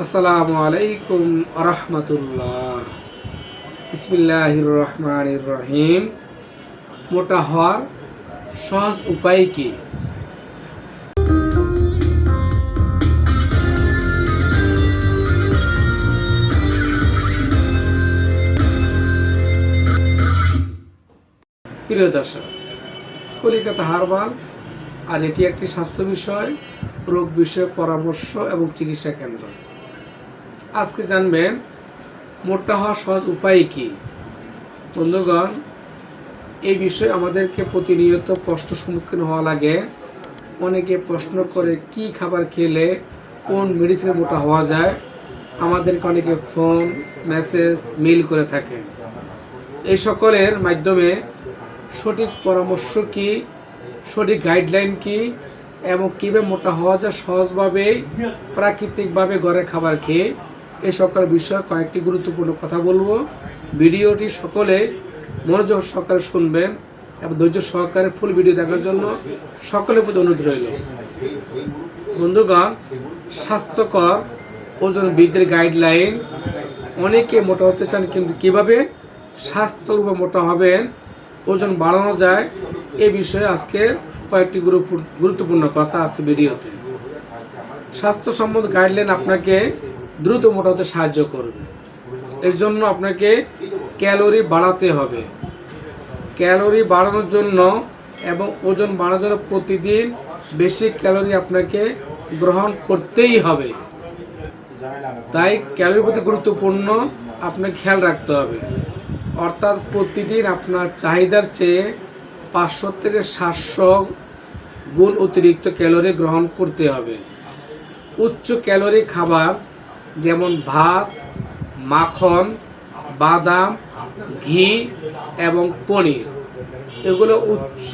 আসসালামু আলাইকুম রহমতুল্লাহ। বিসমিল্লাহির রহমানির রহিম মোটা হওয়ার সহজ উপায় কি? প্রিয় দর্শক, কলিকাতা হারবাল আর এটি একটি স্বাস্থ্য বিষয়, রোগ বিষয়ে পরামর্শ এবং চিকিৎসা কেন্দ্র। আজকে জানবেন, মোটা হওয়ার সহজ উপায় কি? বন্ধুগণ, এই বিষয়ে আমাদেরকে প্রতিনিয়ত প্রশ্ন সম্মুখীন হওয়া লাগে। অনেকে প্রশ্ন করে, কি খাবার খেলে কোন মেডিসিনে মোটা হওয়া যায়? আমাদেরকে অনেকে ফোন মেসেজ মেইল করে থাকে। এই সকলের মাধ্যমে সঠিক পরামর্শ কি, সঠিক গাইডলাইন কি, এবং কীভাবে মোটা হওয়া যায়, সহজভাবে, প্রাকৃতিকভাবে ঘরে খাবার খেয়ে এই সকল বিষয়ে কয়েকটি গুরুত্বপূর্ণ কথা বলব। ভিডিওটি সকলে মনোযোগ সহকারে শুনবেন এবং ধৈর্য সহকারে ফুল ভিডিও দেখার জন্য সকলের প্রতি অনুরোধ রইল। বন্ধুগণ, স্বাস্থ্যকর ওজন বৃদ্ধির গাইডলাইন অনেকে মোটা হতে চান কিন্তু কীভাবে স্বাস্থ্যরূপে মোটা হবেন, ওজন বাড়ানো যায়, এ বিষয়ে আজকে কয়েকটি গুরুত্বপূর্ণ কথা আছে ভিডিওতে। স্বাস্থ্য সম্বন্ধ গাইডলাইন আপনাকে দ্রুত মোটা হতে সাহায্য করবে। এর জন্য আপনাকে ক্যালোরি বাড়াতে হবে। ক্যালোরি বাড়ানোর জন্য এবং ওজন বাড়ানোর জন্য প্রতিদিন বেশি ক্যালোরি আপনাকে গ্রহণ করতেই হবে। তাই ক্যালোরির প্রতি গুরুত্বপূর্ণ আপনাকে খেয়াল রাখতে হবে। অর্থাৎ প্রতিদিন আপনার চাহিদার চেয়ে পাঁচশো থেকে সাতশো গুণ অতিরিক্ত ক্যালোরি গ্রহণ করতে হবে। উচ্চ ক্যালোরি খাবার যেমন ভাত, মাখন, বাদাম, ঘি এবং পনির। এগুলো উচ্চ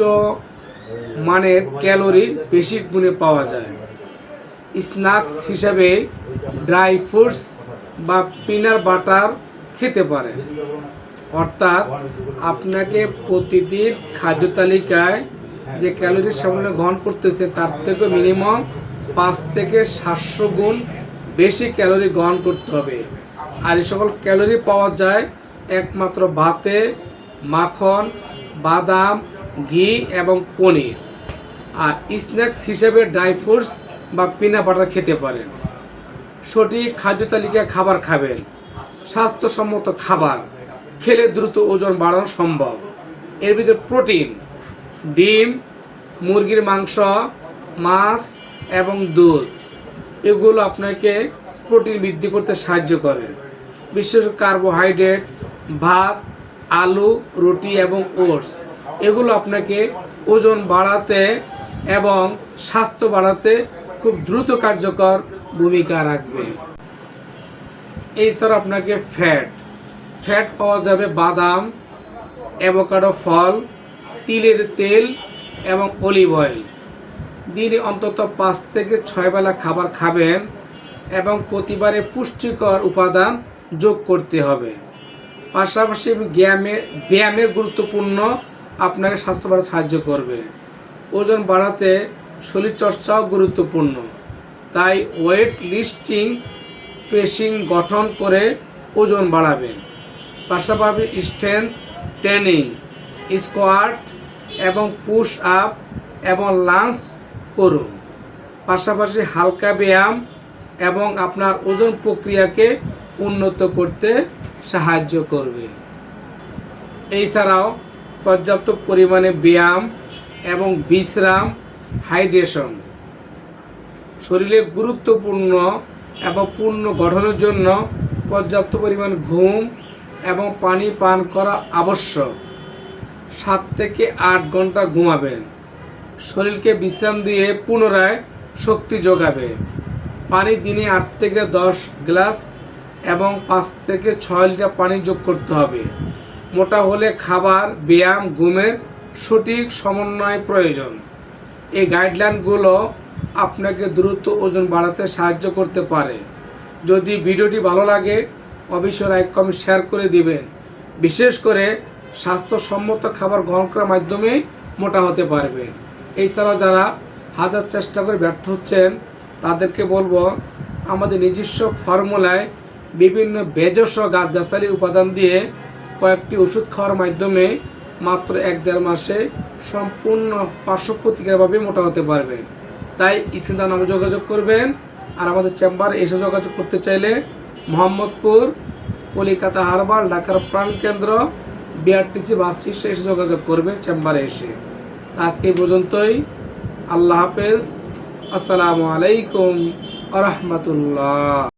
মানের ক্যালোরি বেশি গুণে পাওয়া যায়। স্ন্যাক্স হিসাবে ড্রাই ফ্রুটস বা পিনার বাটার খেতে পারেন। অর্থাৎ আপনাকে প্রতিদিন খাদ্য তালিকায় যে ক্যালোরি সামান্য গ্রহণ করতেছে, তার থেকে মিনিমাম পাঁচ থেকে সাতশো গুণ বেশি ক্যালোরি গ্রহণ করতে হবে। আর এই সকল ক্যালোরি পাওয়া যায় একমাত্র ভাতে, মাখন, বাদাম, ঘি এবং পনির। আর স্ন্যাক্স হিসেবে ড্রাই ফ্রুটস বা পিনা বাটার খেতে পারেন। সঠিক খাদ্য তালিকায় খাবার খাবেন। স্বাস্থ্যসম্মত খাবার খেলে দ্রুত ওজন বাড়ানো সম্ভব। এর ভিতরে প্রোটিন, ডিম, মুরগির মাংস, মাছ এবং দুধ। এগুলো আপনাকে প্রোটিন বৃদ্ধি করতে সাহায্য করে। বিশেষ কার্বোহাইড্রেট, ভাত, আলু, রুটি এবং ওটস। এগুলো আপনাকে ওজন বাড়াতে এবং স্বাস্থ্য বাড়াতে খুব দ্রুত কার্যকর ভূমিকা রাখবে। এছাড়া আপনাকে ফ্যাট। ফ্যাট পাওয়া যাবে বাদাম, অ্যাভোকাডো ফল, তিলের তেল এবং অলিভ অয়েল। দিনে অন্তত পাঁচ থেকে ছয় বেলা খাবার খাবেন এবং প্রতিবারে পুষ্টিকর উপাদান যোগ করতে হবে। পাশাপাশি ব্যায়ামে ব্যায়ামের গুরুত্বপূর্ণ আপনাকে স্বাস্থ্য বাড়াতে সাহায্য করবে। ওজন বাড়াতে শরীরচর্চাও গুরুত্বপূর্ণ। তাই ওয়েট লিস্টিং পেশিং গঠন করে ওজন বাড়াবেন। পাশাপাশি স্ট্রেংথ, ট্রেনিং, স্কোয়াট এবং পুশ আপ এবং লাঞ্চ করুন। পাশাপাশি হালকা ব্যায়াম এবং আপনার ওজন প্রক্রিয়াকে উন্নত করতে সাহায্য করবে। এছাড়াও পর্যাপ্ত পরিমাণে ব্যায়াম এবং বিশ্রাম, হাইড্রেশন শরীরে গুরুত্বপূর্ণ এবং পূর্ণ গঠনের জন্য পর্যাপ্ত পরিমাণ ঘুম এবং পানি পান করা আবশ্যক। সাত থেকে আট ঘণ্টা ঘুমাবেন। শরীরকে বিশ্রাম দিয়ে পুনরায় শক্তি যোগাবে। পানি দিনে আট থেকে দশ গ্লাস এবং পাঁচ থেকে ছয় লিটার পানি যোগ করতে হবে। মোটা হলে খাবার, ব্যায়াম, ঘুমের সঠিক সমন্বয় প্রয়োজন। এই গাইডলাইনগুলো আপনাকে দ্রুত ওজন বাড়াতে সাহায্য করতে পারে। যদি ভিডিওটি ভালো লাগে, অবশ্যই লাইক, কমেন্ট, শেয়ার করে দিবেন। বিশেষ করে স্বাস্থ্যসম্মত খাবার গ্রহণ করার মাধ্যমে মোটা হতে পারবেন। এছাড়াও যারা হাজার চেষ্টা করে ব্যর্থ হচ্ছেন, তাদেরকে বলব, আমাদের নিজস্ব ফর্মুলায় বিভিন্ন বেজস্ব গাছগাছালির উপাদান দিয়ে কয়েকটি ওষুধ খাওয়ার মাধ্যমে মাত্র এক দেড় মাসে সম্পূর্ণ পার্শ্ব প্রতিক্রিয়াভাবে মোটা হতে পারবে। তাই ইসিন্দা নামে যোগাযোগ করবেন আর আমাদের চেম্বারে এসে যোগাযোগ করতে চাইলে মোহাম্মদপুর, কলিকাতা হারবাল, ঢাকার প্রাণকেন্দ্র, বিআরটিসি বাস এসে যোগাযোগ করবেন চেম্বারে এসে। আজকে পর্যন্তই। আল্লাহ হাফেজ। আসসালামু আলাইকুম আ রহমতুল্লাহ।